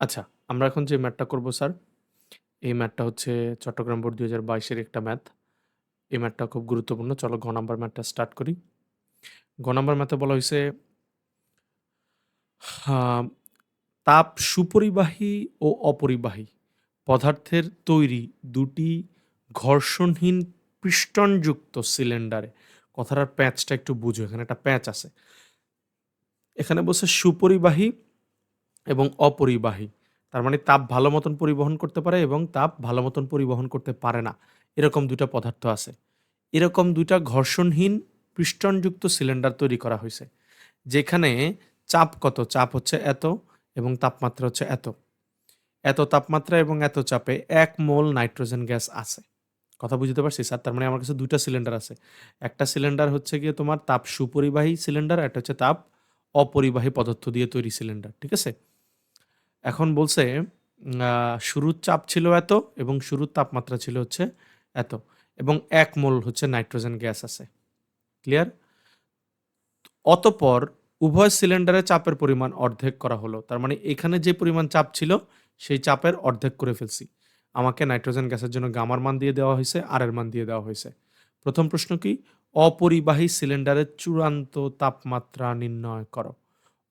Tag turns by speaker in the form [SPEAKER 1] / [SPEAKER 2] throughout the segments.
[SPEAKER 1] আচ্ছা, আমরা এখন যে ম্যাথটা করব স্যার, এই ম্যাথটা হচ্ছে চট্টগ্রাম বোর্ড ২০২২ এর একটা ম্যাথ। এই ম্যাথটা খুব গুরুত্বপূর্ণ। চলো ঘ নাম্বার ম্যাথটা স্টার্ট করি। ঘ নাম্বার ম্যাথে বলা হইছে হা তাপ সুপরিবাহী ও অপরিবাহী পদার্থের তৈরি দুটি ঘর্ষণহীন পিস্টনযুক্ত সিলিন্ডারে কথাটার প্যাঁচটা একটু বুঝো। এখানে একটা প্যাঁচ আছে। এখানে বলছে সুপরিবাহী এবং অপরিবাহী। তার মানে তাপ ভালো মতন পরিবহন করতে পারে এবং তাপ ভালো মতন পরিবহন করতে পারে না। এরকম ২ টা পদার্থ আছে। এরকম ২ টা ঘর্ষণহীন পিস্টনযুক্ত সিলিন্ডার তৈরি করা হয়েছে যেখানে চাপ কত? চাপ হচ্ছে এত এবং তাপমাত্রা হচ্ছে এত। এত তাপমাত্রা এবং এত চাপে ১ মোল নাইট্রোজেন গ্যাস আছে। কথা বুঝতে পারছি স্যার? তার মানে আমার কাছে ২ টা সিলিন্ডার আছে। একটা সিলিন্ডার হচ্ছে গিয়ে তোমার তাপ সুপরিবাহী সিলিন্ডার, একটা হচ্ছে তাপ অপরিবাহী পদার্থ দিয়ে তৈরি সিলিন্ডার। ঠিক আছে? এখন বলছে শুরুর চাপ ছিল এত এবং শুরুর তাপমাত্রা ছিল হচ্ছে এত এবং ১ মোল হচ্ছে নাইট্রোজেন গ্যাস আছে। ক্লিয়ার? অতপর উভয় সিলিন্ডারে চাপের পরিমাণ অর্ধেক করা হলো। তার মানে এখানে যে পরিমাণ চাপ ছিল, সেই চাপের অর্ধেক করে ফেলছি। আমাকে নাইট্রোজেন গ্যাসের জন্য গামার মান দিয়ে দেওয়া হয়েছে, আর এর মান দিয়ে দেওয়া হয়েছে প্রথম প্রশ্ন কি? অপরিবাহী সিলিন্ডারের চূড়ান্ত তাপমাত্রা নির্ণয় করো।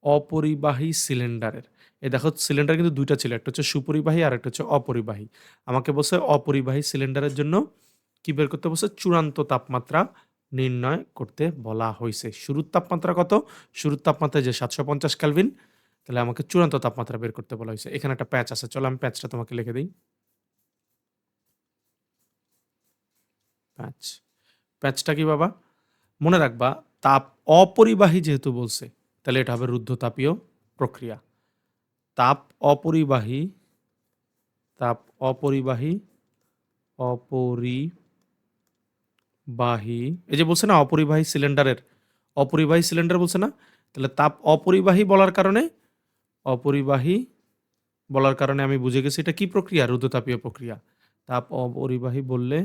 [SPEAKER 1] অপরিবাহী সিলিন্ডারের। এই দেখো সিলিন্ডার কিন্তু দুইটা ছিল। একটা হচ্ছে সুপরিবাহী আরেকটা হচ্ছে অপরিবাহী। আমাকে বলছে অপরিবাহী সিলিন্ডারের জন্য কি বের করতে বলছে? চূড়ান্ত তাপমাত্রা নির্ণয় করতে বলা হয়েছে শুরুর তাপমাত্রা কত? শুরুর তাপমাত্রা যে সাতশো পঞ্চাশ ক্যালভিন তাহলে আমাকে চূড়ান্ত তাপমাত্রা বের করতে বলা হয়েছে এখানে একটা প্যাচ আছে। চলো আমি প্যাচটা তোমাকে লিখে দেই। প্যাচ। প্যাচটা কি বাবা? মনে রাখবা তাপ অপরিবাহী যেহেতু বলছে, তাহলে এটা হবে রুদ্ধতাপীয় প্রক্রিয়া। তাপ অপরিবাহী তাপ অপরিবাহী অপরিবাহী এই যে বলছে না, অপরিবাহী সিলিন্ডারের, অপরিবাহী সিলিন্ডার বলছে না? তাহলে তাপ অপরিবাহী বলার কারণে, অপরিবাহী বলার কারণে আমি বুঝে গেছি, এটা কি প্রক্রিয়া? রুদ্রতাপীয় প্রক্রিয়া। তাপ অপরিবাহী বললে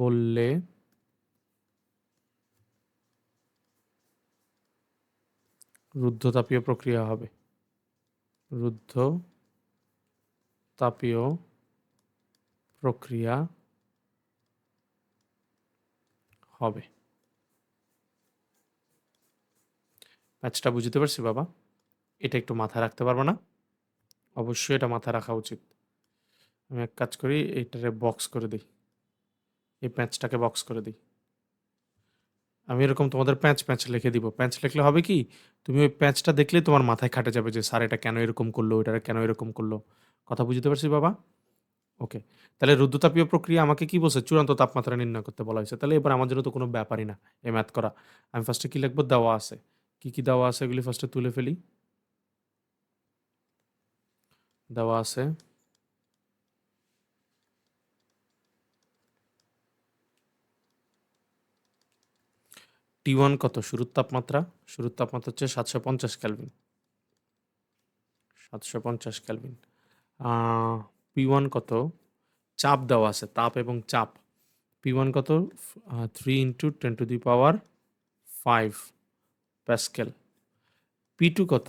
[SPEAKER 1] বললে, রুদ্ধতাপীয় প্রক্রিয়া হবে। রুদ্ধ, তাপীয় প্রক্রিয়া হবে। প্যাচটা বুঝতে পারছি বাবা? এটা একটু মাথায় রাখতে পারবা না? অবশ্যই এটা মাথায় রাখা উচিত। আমি এক কাজ করি, এইটারে বক্স করে দিই এই প্যাচটাকে বক্স করে দেই। আমি এরকম তোমাদের প্যাঁচ প্যাঁচ লিখে দিব। প্যাঁচ লিখলে হবে কি? তুমি ওই প্যাঁচটা দেখলেই তোমার মাথায় খাটে যাবে যে স্যার এটা কেন এরকম করল? এটারে কেন এরকম করল? কথা বুঝতে পারছি বাবা? ওকে। তাহলে রুদ্রতাপীয় প্রক্রিয়া আমাকে কি বলছে? চূড়ান্ত তাপমাত্রা নির্ণয় করতে বলা হয়েছে। তাহলে এবার আমার জন্য তো কোনো ব্যাপারই না এ ম্যাথ করা। আমি ফার্স্টে কী লিখব দেওয়া আছে। কি, কি দেওয়া আছে এগুলি ফার্স্টে তুলে ফেলি। দেওয়া আছে T1 কত? শুরুর তাপমাত্রা? শুরুর তাপমাত্রা হচ্ছে সাতশো পঞ্চাশ ক্যালভিন সাতশো পঞ্চাশ ক্যালভিন পি ওয়ান কত? চাপ দেওয়া আছে। তাপ এবং চাপ। পি ওয়ান কত? Three 3 into 10 to the power 5 pascal. P two কত?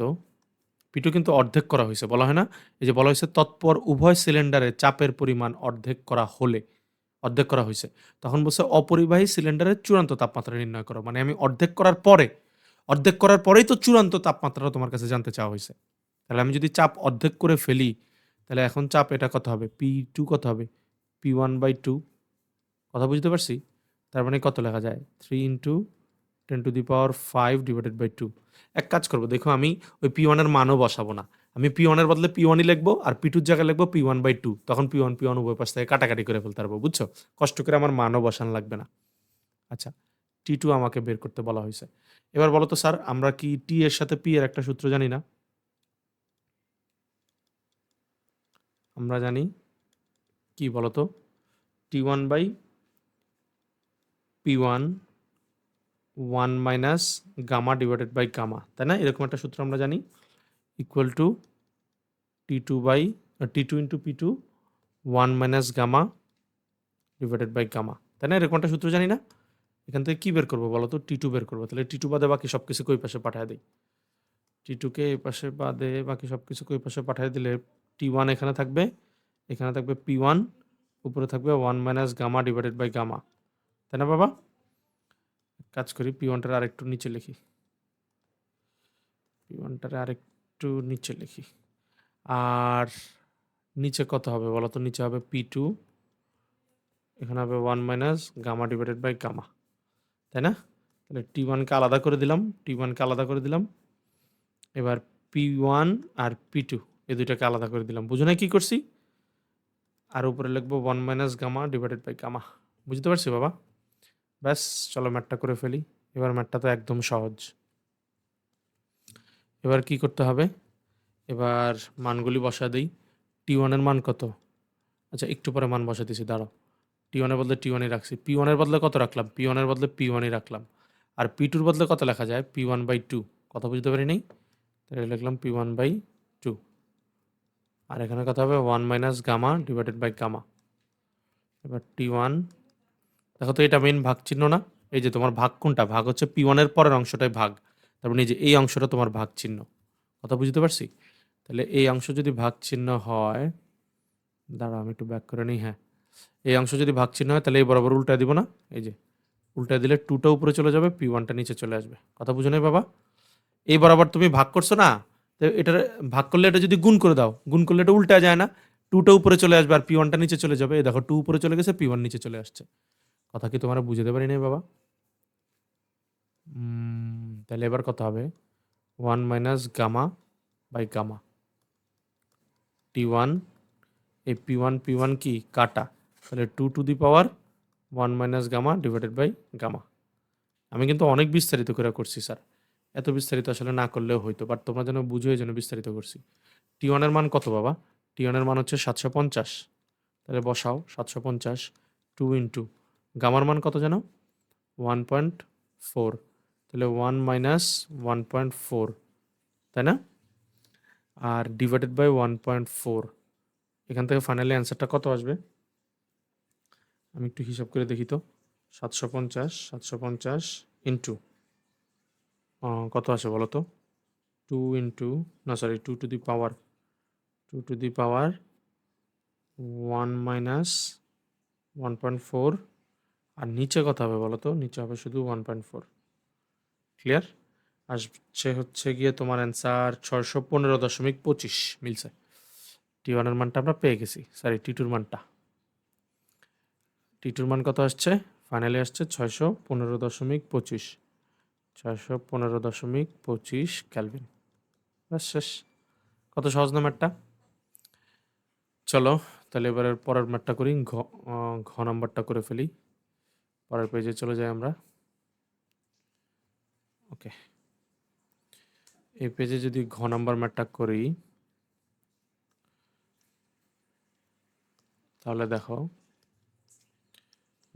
[SPEAKER 1] পি টু কিন্তু অর্ধেক করা হয়েছে, বলা হয় না? এই যে বলা হয়েছে, তৎপর উভয় সিলিন্ডারে চাপের পরিমাণ অর্ধেক করা হলে অর্ধেক করা হয়েছে তখন বলছে অপরিবাহী সিলিন্ডারের চূড়ান্ত তাপমাত্রা নির্ণয় করো। মানে আমি অর্ধেক করার পরে, অর্ধেক করার পরেই তো চূড়ান্ত তাপমাত্রাটা তোমার কাছে জানতে চাওয়া হয়েছে তাহলে আমি যদি চাপ অর্ধেক করে ফেলি, তাহলে এখন চাপ এটা কত হবে? পি টু কত হবে? P1/2 কথা বুঝতে পারছি? তার মানে কত লেখা যায়? 3 into ten to the power five divided by two এক কাজ করব দেখো আমি ওই পি ওয়ানের মানও বসাবো না। আমি পি ওয়ানের বদলে P1 ই লিখব আর পি টুর জায়গায় লিখব P1/2 তখন P1, P1 উভয় পাশ থেকে কাটাকাটি করে ফেলতে পারব। বুঝছ? কষ্ট করে আমার মানও বসানো লাগবে না। আচ্ছা। টি টু আমাকে বের করতে বলা হয়েছে এবার বলো তো স্যার আমরা কি টি এর সাথে পি এর একটা সূত্র জানি না? আমরা জানি কি বলো তো? T1 by P1 1 minus gamma divided by gamma. তাই না? এরকম একটা সূত্র আমরা জানি। Equal to T2 by T2 into P2 1 minus gamma divided by gamma. তাই না? এরকম একটা সূত্র জানি না? এখান থেকে কি বের করব বলো তো? T2 বের করব। তাহলে T2 বাদে বাকি সবকিছু ওই পাশে পাঠায় দেই। টি টুকে এই পাশে বাদে বাকি সব কিছুকে ওই পাশে পাঠিয়ে দিলে টি ওয়ান এখানে থাকবে এখানে থাকবে পি ওয়ান উপরে থাকবে one minus gamma divided by gamma তাই না বাবা কাজ করি পি ওয়ানটার আরেকটু নিচে লিখি পি ওয়ানটার আরেকটু নিচে লিখি। আর নিচে কত হবে বলো তো? নিচে হবে পি টু এখানে হবে one minus gamma divided by gamma তাই না? তাহলে টি ওয়ানকে আলাদা করে দিলাম। টি ওয়ানকে আলাদা করে দিলাম। এবার পি ওয়ান আর পি টু এই দুইটাকে আলাদা করে দিলাম। বুঝো না কী করছি? আর উপরে লিখব one minus gamma divided by gamma বুঝতে পারছি বাবা? ব্যাস, চলো ম্যাটটা করে ফেলি। এবার ম্যাটটা তো একদম সহজ। এবার কি করতে হবে? এবার মানগুলি বসা দিই। টি ওয়ানের মান কত? আচ্ছা একটু পরে মান বসা দিছি, দাঁড়াও। টি ওয়ানের বদলে টি ওয়ানই রাখছি। পি ওয়ানের বদলে কত রাখলাম? পি ওয়ানের বদলে পি ওয়ানই রাখলাম। আর পি টুর বদলে কত লেখা যায়? পি ওয়ান বাই টু কথা বুঝতে পারি নাই? তাহলে লিখলাম পি ওয়ান বাই টু আর এখানে কথা হবে one minus gamma divided by gamma এবার টি ওয়ান দেখো তো এটা মেন ভাগ চিহ্ন না? এই যে তোমার ভাগ কোনটা? ভাগ হচ্ছে পি ওয়ানের পরের অংশটাই ভাগ। তারপরে যে এই অংশটা তোমার ভাগ চিহ্ন কথা বুঝতে পারছি? তাহলে এই অংশ যদি ভাগ চিহ্ন হয় দাঁড়া আমি একটু ব্যাক করে নিই হ্যাঁ। এই অংশ যদি ভাগ চিহ্ন হয়, তাহলে এই বরাবর উল্টা দিব না? এই যে, উল্টা দিলে টুটা উপরে চলে যাবে পি ওয়ানটা নিচে চলে আসবে। কথা বুঝো নাই বাবা? এই বরাবর তুমি ভাগ করছ না? তো এটার ভাগ করলে এটা যদি গুণ করে দাও, গুণ করলে এটা উল্টা যায় না। টুটা উপরে চলে আসবে আর পি ওয়ানটা নিচে চলে যাবে। দেখো টু উপরে চলে গেছে পি ওয়ান নিচে চলে আসছে। কথা কি তোমরা বুঝতে পারি নাই বাবা? তাহলে এবার কত হবে? One minus gamma by gamma. T one, এই পি ওয়ান পি ওয়ান কি? কাটা। তাহলে two two the power one minus gamma divided by gamma. আমি কিন্তু অনেক বিস্তারিত করে করছি, স্যার। এত বিস্তারিত আসলে না করলেও হইতো বাট তোমরা যেন বুঝো এই জন্য বিস্তারিত করছি। টি ওয়ানের মান কত বাবা? টি ওয়ানের মান হচ্ছে সাতশো পঞ্চাশ। তাহলে বসাও, সাতশো পঞ্চাশ, টু ইন্টু। গামার মান কত জানো ওয়ান পয়েন্ট ফোর। তাহলে one minus one point four তাই না? আর divided by one point four এখান থেকে ফাইনালি অ্যান্সারটা কত আসবে? আমি একটু হিসাব করে দেখি তো, সাতশো পঞ্চাশ সাতশো পঞ্চাশ ইন্টু কত আসে বলো তো? টু ইন্টু না sorry two two the power two two the power one minus one point four আর নিচে কত হবে বলো তো? নিচে হবে শুধু ওয়ান পয়েন্ট ফোর ক্লিয়ার আসছে হচ্ছে গিয়ে তোমার অ্যান্সার ছয়শো পনেরো দশমিক পঁচিশ মিলছে। টি ওয়ানের মানটা আমরা পেয়ে গেছি। সরি টি টুর মানটা। টি টুর মান কত আসছে? ফাইনালি আসছে ছয়শো পনেরো দশমিক পঁচিশ। ছয়শো পনেরো দশমিক পঁচিশ ক্যালভিন ব্যাস শেষ। কত সহজ না ম্যাটটা চলো, তাহলে এবারের পরের ম্যাটটা করি। ঘ ঘ নাম্বারটা করে ফেলি। পরের পেজে চলে যাই আমরা। ওকে এই পেজে যদি ঘ নাম্বার ম্যাটটা করি, তাহলে দেখো,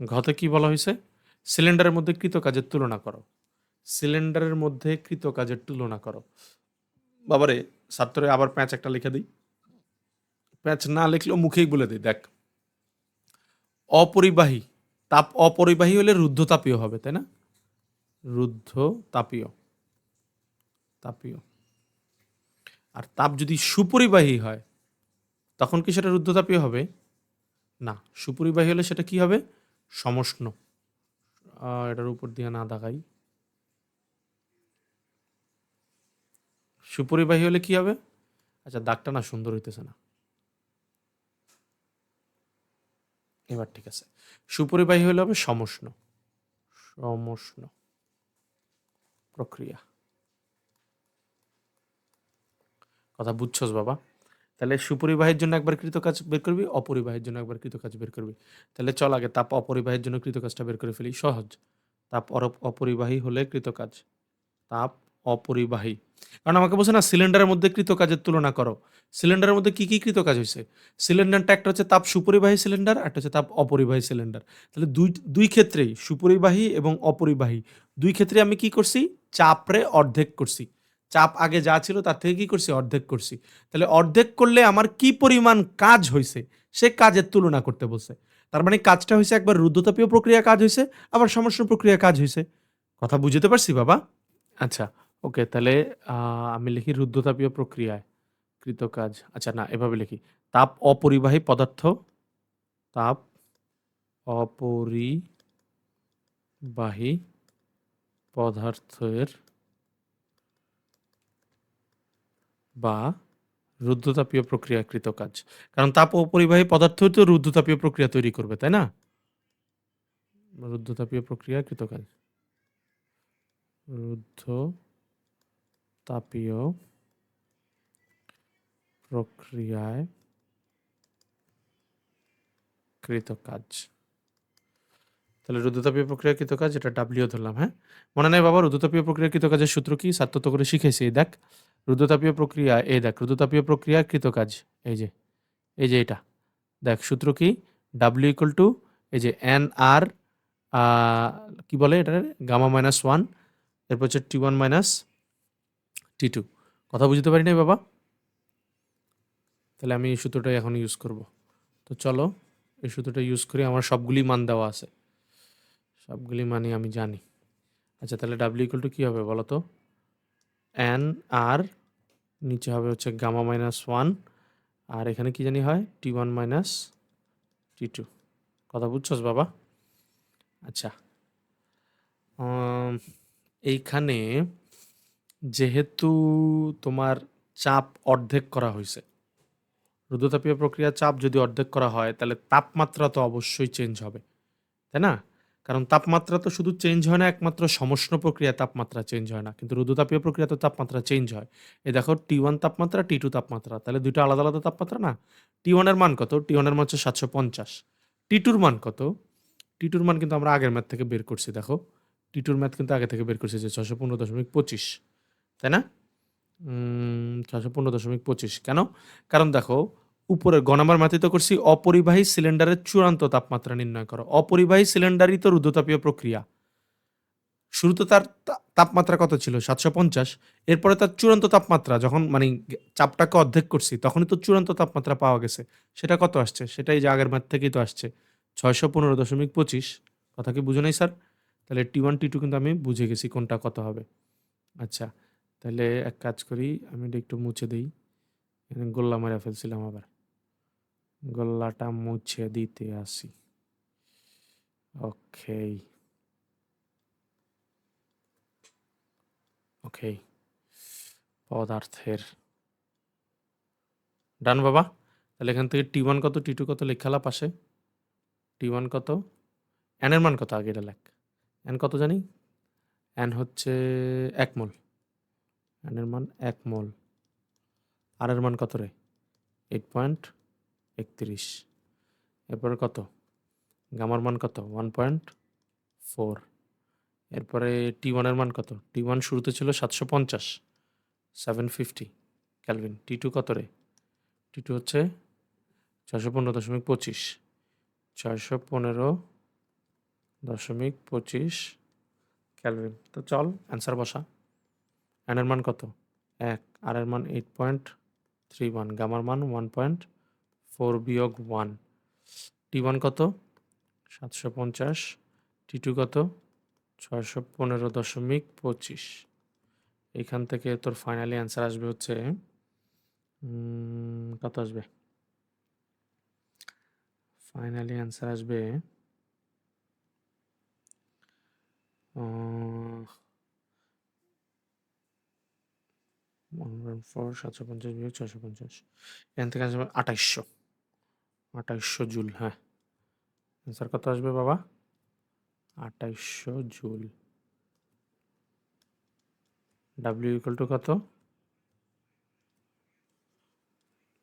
[SPEAKER 1] ঘতে কি বলা হয়েছে? সিলিন্ডারের মধ্যে কৃত কাজের তুলনা করো। সিলিন্ডারের মধ্যে কৃত কাজের তুলনা করো। বাবারে ছাত্রে আবার প্যাঁচ একটা লিখে দিই। প্যাঁচ না লিখলেও মুখেই বলে দিই, দেখ। অপরিবাহী, তাপ অপরিবাহী হলে রুদ্ধতাপীয় হবে, তাই না? রুদ্ধ তাপীয়। তাপীয়। আর তাপ যদি সুপরিবাহী হয়, তখন কি সেটা রুদ্ধ তাপীয় হবে? না, সুপরিবাহী হলে সেটা কি হবে? সমষ্ণ। এটার উপর দিয়ে না দাগাই। সুপরিবাহী হলে কি হবে? আচ্ছা দাগটা না সুন্দর হইতেছে না। এবার ঠিক আছে। সুপরিবাহী হলে হবে সমষ্ণ। সমষ্ণ। প্রক্রিয়া। কথা বুঝছস বাবা? তাহলে সুপরিবাহের জন্য একবার কৃতকাজ বের করবি, অপরিবাহের জন্য একবার কৃতকাজ বের করবি। তাহলে চল আগে তাপ অপরিবাহের জন্য কৃতকাজটা বের করে ফেলি। সহজ। তাপ অপরিবাহী হলে কৃতকাজ তাপ অপরিবাহী। কারণ আমাকে বলছে, না সিলিন্ডারের মধ্যে কৃতকাজের তুলনা করো। সিলিন্ডারের মধ্যে কি কি কৃতকাজ হয়েছে? সিলিন্ডারটা একটা হচ্ছে তাপ সুপরিবাহী সিলিন্ডার একটা হচ্ছে তাপ অপরিবাহী সিলিন্ডার তাহলে দুই দুই ক্ষেত্রেই, সুপরিবাহী এবং অপরিবাহী, দুই ক্ষেত্রে আমি কি করছি? চাপরে অর্ধেক করছি। চাপ আগে যা ছিল তার থেকে কি করছি? অর্ধেক করছি। তাহলে অর্ধেক করলে আমার কি পরিমাণ কাজ হয়েছে? সে কাজের তুলনা করতে বলছে। তার মানে কাজটা হয়েছে একবার রুদ্ধতাপীয় প্রক্রিয়া কাজ হয়েছে, আবার সমস্যা প্রক্রিয়া কাজ হয়েছে। কথা বুঝতে পারছি, বাবা? আচ্ছা। ওকে, তাহলে আমি লিখি রুদ্ধতাপীয় প্রক্রিয়ায়, কৃতকাজ। আচ্ছা না, এভাবে লিখি। তাপ অপরিবাহী পদার্থ, তাপ অপরিবাহী পদার্থের বা রুদ্ধতাপীয় প্রক্রিয়াকৃত কাজ কারণ তাপ অপরিবাহী পদার্থ তো রুদ্ধতাপীয় প্রক্রিয়া তৈরি করবে, তাই না? রুদ্ধতাপীয় প্রক্রিয়াকৃত কাজ রুদ্ধ তাপীয় প্রক্রিয়ায় কৃত কাজ তাহলে রুদ্ধতাপীয় প্রক্রিয়াকৃত কাজ এটা ডাব্লিউ ধরলাম হ্যাঁ? মনে নেই বাবা রুদ্ধতাপীয় প্রক্রিয়াকৃত কাজের সূত্র কি? সার্থত করে শিখেছি, এই দেখ। রুদ্রতাপীয় প্রক্রিয়া, এই দেখ, রুদ্রতাপীয় প্রক্রিয়া কৃত কাজ এই যে এই যে এটা। দেখ, সূত্র কি? ডাব্লিউ ইকুয়াল টু এই যে এন আর কি বলে এটা গামা মাইনাস ওয়ান এরপর হচ্ছে T one minus T two কথা বুঝতে পারি নাই বাবা? তাহলে আমি এই সূত্রটাই এখন ইউজ করব। তো চলো, এই সূত্রটা ইউজ করে, আমার সবগুলি মান দেওয়া আছে। সবগুলি মানই আমি জানি। আচ্ছা তাহলে ডাব্লিউ ইকুয়াল টু কী হবে বলো তো? এন আর নিচে হবে হচ্ছে গামা মাইনাস ওয়ান আর এখানে কি জানি হয়? T one minus T two কথা বুঝছস বাবা? আচ্ছা এইখানে যেহেতু তোমার চাপ অর্ধেক করা হয়েছে রুদ্ধতাপীয় প্রক্রিয়া চাপ যদি অর্ধেক করা হয়, তাহলে তাপমাত্রা তো অবশ্যই চেঞ্জ হবে, তাই না? কারণ তাপমাত্রা তো শুধু চেঞ্জ হয় না, একমাত্র সমষ্ণ প্রক্রিয়া তাপমাত্রা চেঞ্জ হয় না, কিন্তু রুদ্ধতাপীয় প্রক্রিয়া তো তাপমাত্রা চেঞ্জ হয়। এই দেখো টি ওয়ান তাপমাত্রা টি টু তাপমাত্রা, তাহলে দুটো আলাদা আলাদা তাপমাত্রা না? টি ওয়ানের মান কত? টি ওয়ানের মান হচ্ছে সাতশো পঞ্চাশ। টি টুর মান কত? টি টুর মান কিন্তু আমরা আগের ম্যাথ থেকে বের করছি, দেখো। টি টুর ম্যাথ কিন্তু আগে থেকে বের করছি যে ছশো পনেরো দশমিক পঁচিশ। তাই না? ছশো পনেরো দশমিক পঁচিশ। কেন? কারণ দেখো, উপরের গ নাম্বার মাত্রিত করছি, অপরিবাহী সিলিন্ডারের চূড়ান্ত তাপমাত্রা নির্ণয় করো। অপরিবাহী সিলিন্ডারই তো রুদ্ধতাপীয় প্রক্রিয়া। শুরুতে তার তাপমাত্রা কত ছিল? সাতশো পঞ্চাশ। এরপরে তার চূড়ান্ত তাপমাত্রা, যখন মানে চাপটাকে অর্ধেক করছি, তখনই তো চূড়ান্ত তাপমাত্রা পাওয়া গেছে। সেটা কত আসছে? সেটাই যে আগের মাঠ থেকেই তো আসছে। ছয়শো পনেরো দশমিক পঁচিশ। কথা কি বুঝো নাই, স্যার? তাহলে টি ওয়ান টি টু কিন্তু আমি বুঝে গেছি কোনটা কত হবে। আচ্ছা। তাহলে এক কাজ করি, আমি এটা একটু মুছে দিই। গোল্লা মারা ফেলছিলাম আবার। গোল্লাটা মুছে দিতে আসি। ওকে ওকে পদার্থের। ডান বাবা, তাহলে এখান থেকে টি ওয়ান কত, টি টু কত লেখালা পাশে? টি ওয়ান কত? এনের মান কত? আগে এটা লেখ। এন কত জানি? এন হচ্ছে এক মোল। এনের মান এক মোল। আর এর মান কত রে? এইট পয়েন্ট একত্রিশ। এরপরে কত? গামার মান কত? ওয়ান পয়েন্ট ফোর এরপরে টি ওয়ানের মান কত? টি ওয়ান শুরুতে ছিল সাতশো পঞ্চাশ seven fifty kelvin T two কত রে? টি টু হচ্ছে ছয়শো পনেরো দশমিক পঁচিশ। ছয়শো পনেরো দশমিক পঁচিশ। ক্যালভিন তো চল অ্যান্সার বসা। এনের মান কত? এক। আর এর মান এইট পয়েন্ট থ্রি ওয়ান গামার মান ওয়ান পয়েন্ট ফোর বিয়োগ ওয়ান টি ওয়ান কত? সাতশো পঞ্চাশ। টি টু কত? ছয়শো পনেরো দশমিক পঁচিশ। এখান থেকে তোর ফাইনালি অ্যান্সার আসবে হচ্ছে কত আসবে? ফাইনালি অ্যান্সার আসবে ফোর সাতশো পঞ্চাশ, বিয়োগ ছয়শো পঞ্চাশ। এখান থেকে আসবে আঠাইশশো। আঠাইশশো জুল হ্যাঁ। অ্যান্সার কত আসবে বাবা? আঠাইশশো জুল। ডাব্লিউ ইকুয়াল টু কত?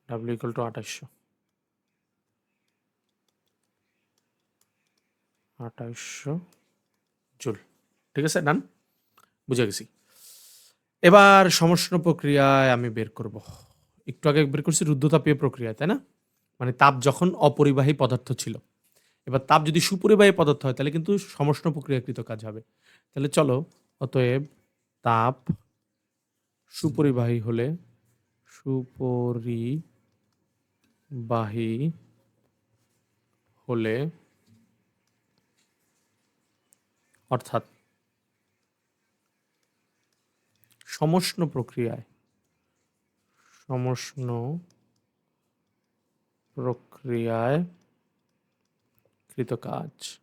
[SPEAKER 1] ডাব্লিউ ইকুয়াল টু আঠাইশশো। আঠাইশশো জুল। ঠিক আছে ডান বুঝে গেছি। এবার সমষ্ণ প্রক্রিয়ায় আমি বের করব। একটু আগে বের করছি রুদ্ধতাপীয় প্রক্রিয়া তাই না? মানে তাপ যখন অপরিবাহী পদার্থ ছিল। এবার তাপ যদি সুপরিবাহী পদার্থ হয়, তাহলে কিন্তু সমষ্ণ প্রক্রিয়াকৃত কাজ হবে। তাহলে চলো, অতএব তাপ সুপরিবাহী হলে সুপরিবাহী হলে অর্থাৎ সমষ্ণ প্রক্রিয়ায়। সমষ্ণ প্রক্রিয়ায় কৃত কাজ।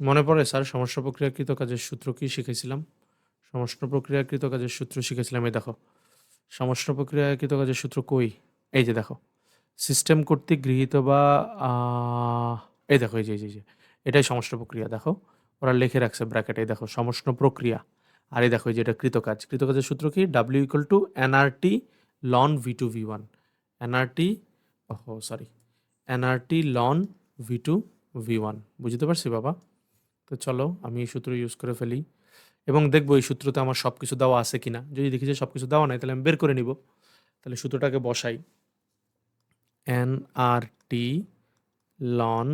[SPEAKER 1] মনে পড়ে স্যার, সমষ্ণ প্রক্রিয়াকৃত কাজের সূত্র কি শিখেছিলাম? সমষ্ণ প্রক্রিয়াকৃত কাজের সূত্র শিখেছিলাম, এই দেখো। সমষ্ণ প্রক্রিয়াকৃত কাজের সূত্র কই? এই যে দেখো। সিস্টেম কর্তৃক গৃহীত বা এই দেখো এই যে। এটাই সমষ্ণ প্রক্রিয়া, দেখো। ওরা লিখে রাখছে ব্র্যাকেটে দেখো, সমষ্ণ প্রক্রিয়া। আর এই দেখো, এই যে এটা কৃতকাজ। কৃতকাজের সূত্র কি? W equal to nRT ln V two V one nRT ওহো sorry nRT ln V two V one বুঝতে পারছি বাবা? তো চলো, আমি এই সূত্র ইউজ করে ফেলি। এবং দেখব এই সূত্রতে আমার সব কিছু দেওয়া আছে কিনা। যদি দেখি যে সব কিছু দেওয়া নাই, তাহলে আমি বের করে নিব। তাহলে সূত্রটাকে বসাই। N R T ln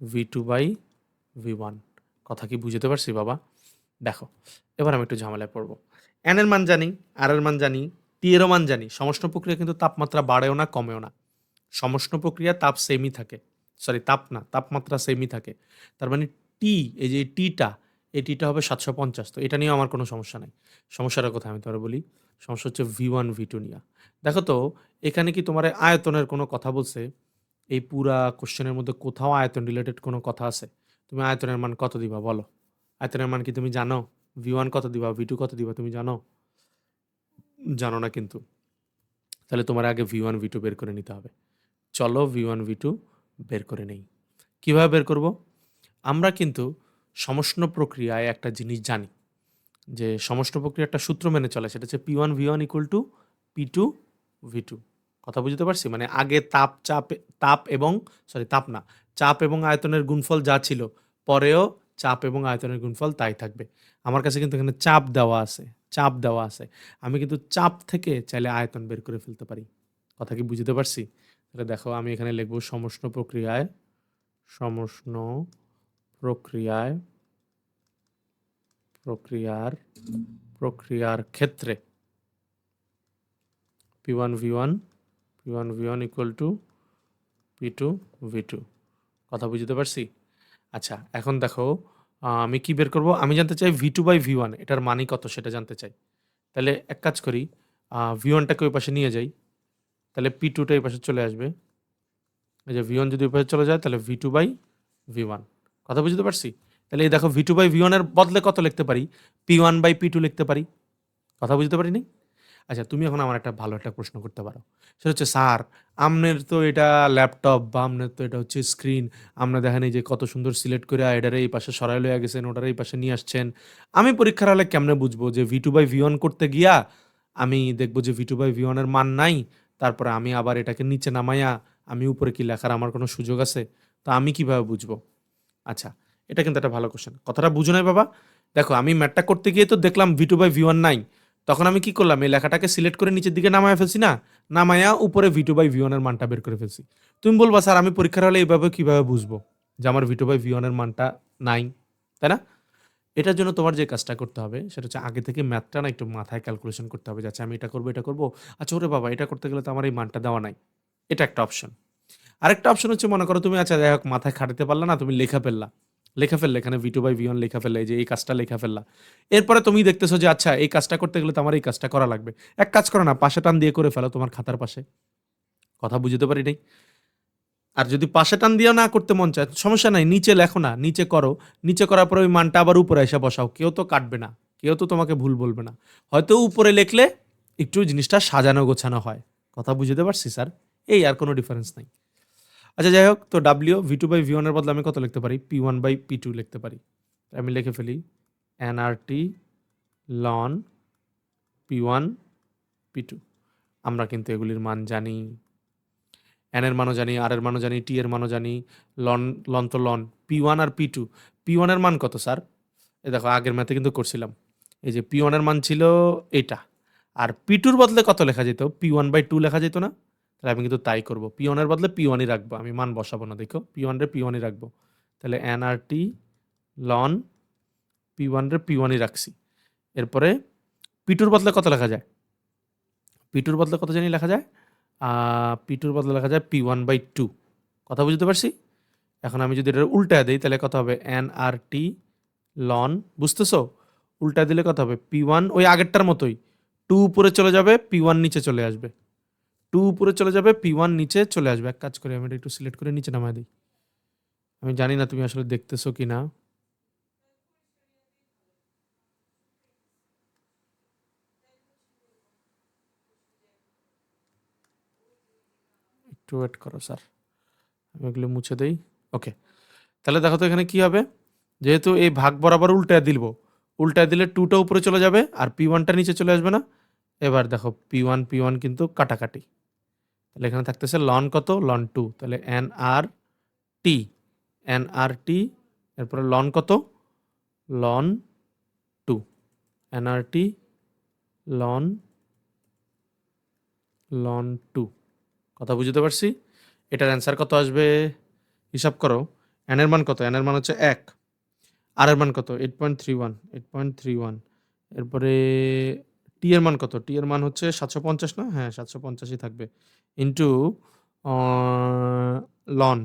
[SPEAKER 1] V two by V one কথা কি বুঝতে পারছি, বাবা? দেখো, এবার আমি একটু ঝামেলায় পড়ব। এন এর মান জানি আর এর মান জানি টি এরও মান জানি। সমষ্ণ প্রক্রিয়া কিন্তু তাপমাত্রা বাড়েও না, কমেও না। সমষ্ণ প্রক্রিয়া তাপ সেমই থাকে। সরি তাপ না, তাপমাত্রা সেমই থাকে। তার মানে টি এই যে টিটা এই টিটা হবে সাতশো পঞ্চাশ। তো এটা নিয়েও আমার কোনো সমস্যা নাই। সমস্যাটার কথা আমি তোমার বলি। সমস্যা হচ্ছে ভি ওয়ান ভি টু নিয়ে। দেখো তো, এখানে কি তোমার আয়তনের কোনো কথা বলছে? এই পুরা কোশ্চেনের মধ্যে কোথাও আয়তন রিলেটেড কোনো কথা আছে? তুমি আয়তনের মান কত দিবা, বলো? আয়তনের মান কি তুমি জানো? ভি ওয়ান কত দিবা ভি টু কত দিবা, তুমি জানো? জানো না কিন্তু। তাহলে তোমার আগে ভি ওয়ান ভি টু বের করে নিতে হবে। চলো ভি ওয়ান ভি টু বের করে নেই। কীভাবে বের করব? আমরা কিন্তু সমষ্ণ প্রক্রিয়ায় একটা জিনিস জানি, যে সমষ্ণ প্রক্রিয়া একটা সূত্র মেনে চলে, সেটা হচ্ছে P one V one equal to P two V two কথা বুঝতে পারছি? মানে আগে তাপ, চাপ, তাপ এবং সরি তাপ না চাপ এবং আয়তনের গুণফল যা ছিল, পরেও চাপ এবং আয়তনের গুণফল তাই থাকবে। আমার কাছে কিন্তু এখানে চাপ দেওয়া আছে, চাপ দেওয়া আছে। আমি কিন্তু চাপ থেকে চাইলে আয়তন বের করে ফেলতে পারি। কথা কি বুঝতে পারছি? তাহলে দেখো, আমি এখানে লিখব সমষ্ণ প্রক্রিয়ায় সমষ্ণ প্রক্রিয়ায়, প্রক্রিয়ার প্রক্রিয়ার ক্ষেত্রে P one V one P one V one equal to P two V two কথা বুঝতে পারছি? আচ্ছা এখন দেখো আমি কি বের করব? আমি জানতে চাই V two by V one এটার মানই কত সেটা জানতে চাই। তাহলে এক কাজ করি ভি ওয়ানটাকে ওই পাশে নিয়ে যাই, তাহলে পি টুটা এই পাশে চলে আসবে। এই যে ভি ওয়ান যদি ওই পাশে চলে যায়, তাহলে V two by V one কথা বুঝতে পারছি? তাহলে এই দেখো ভি টু বাই ভি ওয়ানের বদলে কত লিখতে পারি? P one by P two লিখতে পারি। কথা বুঝতে পারিনি? আচ্ছা তুমি এখন আমার একটা ভালো একটা প্রশ্ন করতে পারো। সেটা হচ্ছে, স্যার, আমনের তো এটা ল্যাপটপ বা আমনের তো এটা হচ্ছে স্ক্রিন, আমরা দেখেন যে কত সুন্দর সিলেক্ট করে এটারে এই পাশে সরাই লইয়া গেছেন, ওটারে এই পাশে নিয়ে আসছেন। আমি পরীক্ষার হলে কেমনে বুঝব যে V two by V one করতে গিয়া আমি দেখব যে ভি টু বাই ভি ওয়ানের মান নাই, তারপরে আমি আবার এটাকে নিচে নামাইয়া আমি উপরে কি লেখার আমার কোনো সুযোগ আছে? তা আমি কীভাবে বুঝব? আচ্ছা এটা কিন্তু একটা ভালো কোশ্চেন কথাটা বুঝো নাই বাবা? দেখো, আমি ম্যাটটা করতে গিয়ে তো দেখলাম V two by V one নাই। তখন আমি কি করলাম, এই লেখাটাকে সিলেক্ট করে নিচের দিকে নামায় ফেলছি না? নামায়া উপরে ভি টু বাই ভিওনের মানটা বের করে ফেলছি। তুমি বলবা, স্যার, আমি পরীক্ষার হলে এইভাবে কীভাবে বুঝব যে আমার ভি টু বাই ভি ওয়ানের মানটা নাই? তাই না? এটার জন্য তোমার যে কাজটা করতে হবে, সেটা হচ্ছে আগে থেকে ম্যাথটা না একটু মাথায় ক্যালকুলেশন করতে হবে, যে আচ্ছা আমি এটা করব এটা করব। আচ্ছা ওরে বাবা, এটা করতে গেলে তো আমার এই মানটা দেওয়া নাই। এটা একটা অপশন আরেকটা অপশন হচ্ছে, মনে করো তুমি আচ্ছা যাই হোক, মাথায় খাটাতে পারলা না, তুমি লেখা ফেললা। লেখা ফেললে, এখানে V two by V one লেখা ফেললে যে এই কাজটা লেখা ফেললা। এরপরে তুমি দেখতেছো যে আচ্ছা এই কাজটা করতে গেলে তো আমার এই কাজটা করা লাগবে। এক কাজ করো না, পাশে টান দিয়ে করে ফেলো তোমার খাতার পাশে। কথা বুঝতে পারি নাই? আর যদি পাশে টান দিয়েও না করতে মন চায়, সমস্যা নাই, নিচে লেখো না, নিচে করো। নিচে করার পরে ওই মানটা আবার উপরে এসে বসাও, কেউ তো কাটবে না, কেউ তো তোমাকে ভুল বলবে না। হয়তো উপরে লিখলে একটু জিনিসটা সাজানো গোছানো হয়। কথা বুঝতে পারছি, স্যার? এই আর কোনো ডিফারেন্স নাই। আচ্ছা যাই হোক, তো W V two by V ওয়ানের বদলে আমি কত লিখতে পারি? P one by P two লিখতে পারি। আমি লিখে ফেলি nRT ln P one P two আমরা কিন্তু এগুলির মান জানি এন এর মানও জানি আর এর মানও জানি টি এর মানও জানি লন লন তো লন পি ওয়ান আর পি টু পি ওয়ানের মান কত, স্যার? এ দেখো, আগের ম্যাথে কিন্তু করছিলাম। এই যে পি ওয়ানের মান ছিল এটা। আর পি টুর বদলে কত লেখা যেত? পি ওয়ান বাই টু লেখা যেত না? তাহলে আমি কিন্তু তাই করব। পি ওয়ানের বদলে পি ওয়ানই রাখব। আমি মান বসাবো না, দেখো। পি ওয়ান রে পি ওয়ানই রাখব। তাহলে n R T ln P one P ওয়ানই রাখছি। এরপরে পিটুর বদলে কত লেখা যায়? পিটুর বদলে কত জানি লেখা যায়? পিটুর বদলে লেখা যায় পি ওয়ান বাই টু কথা বুঝতে পারছি? এখন আমি যদি এটা উল্টা দিই, তাহলে কত হবে? এন আর টি লন বুঝতেছো? উল্টা দিলে কত হবে? পি ওয়ান ওই আগেরটার মতোই। টু উপরে চলে যাবে পি ওয়ান নিচে চলে আসবে। টু উপরে চলে যাবে পি ওয়ান নিচে চলে আসবে। এক কাজ করে, আমি এটা একটু সিলেক্ট করে নিচে নামায় দিই। আমি জানি না তুমি আসলে দেখতেছো কি না একটু ওয়েট করো, স্যার। আমি এগুলো মুছে দেই। ওকে তাহলে দেখো তো এখানে কি হবে? যেহেতু এই ভাগ বরাবর উল্টায় দিলব, উল্টায় দিলে টুটা উপরে চলে যাবে আর পি ওয়ানটা নিচে চলে আসবে না। এবার দেখো পি ওয়ান পি ওয়ান কিন্তু কাটাকাটি। তাহলে এখানে থাকতেছে লন কত? লন টু তাহলে n R T n R T এরপরে লন কত? Ln two n R T ln ln two কথা বুঝতে পারছি? এটার অ্যান্সার কত আসবে? হিসাব করো। এনের মান কত? এনের মান হচ্ছে এক। আর এর মান কত? Eight point three one eight point three one এরপরে টি এর মান কত? টি এর মান হচ্ছে সাতশো পঞ্চাশ না? হ্যাঁ সাতশো পঞ্চাশই থাকবে। ইন্টু লন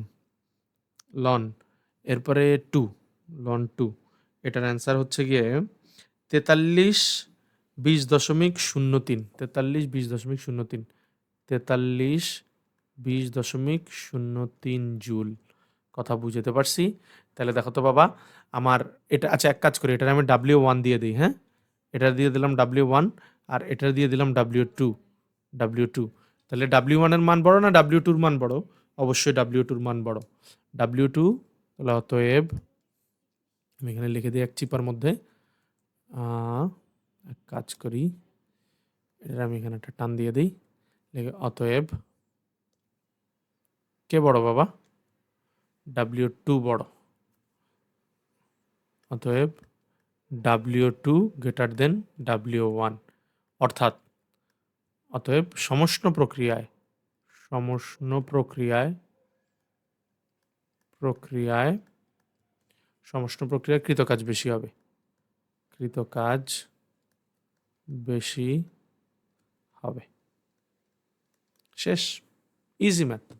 [SPEAKER 1] লন এরপরে টু লন টু এটার অ্যান্সার হচ্ছে গিয়ে তেতাল্লিশ বিশ দশমিক শূন্য তিন। তেতাল্লিশ বিশ দশমিক শূন্য তিন। তেতাল্লিশ বিশ দশমিক শূন্য তিন জুল। কথা বুঝতে পারছি? তাহলে দেখো তো বাবা, আমার এটা আচ্ছা এক কাজ করি, এটার আমি ডাব্লিউ ওয়ান দিয়ে দিই হ্যাঁ? এটা দিয়ে দিলাম ডাব্লিউ ওয়ান আর এটা দিয়ে দিলাম ডাব্লিউ টু ডাব্লিউ টু তাহলে ডাব্লিউ ওয়ানের মান বড় না ডাব্লিউ টুর মান বড়? অবশ্যই ডাব্লিউ টুর মান বড়। ডাব্লিউ টু তাহলে অতএব আমি এখানে লিখে দিই এক চিপার মধ্যে। এক কাজ করি। এটা আমি এখানে একটা টান দিয়ে দিই। লিখে অতএব কে বড় বাবা? ডাব্লিউ টু বড়। অতএব W two greater than W one অর্থাৎ অতএব সমষ্ণ প্রক্রিয়ায় সমষ্ণ প্রক্রিয়ায় প্রক্রিয়ায়, সমষ্ণ প্রক্রিয়ায় কৃতকাজ বেশি হবে। কৃতকাজ বেশি হবে। শেষ। Easy math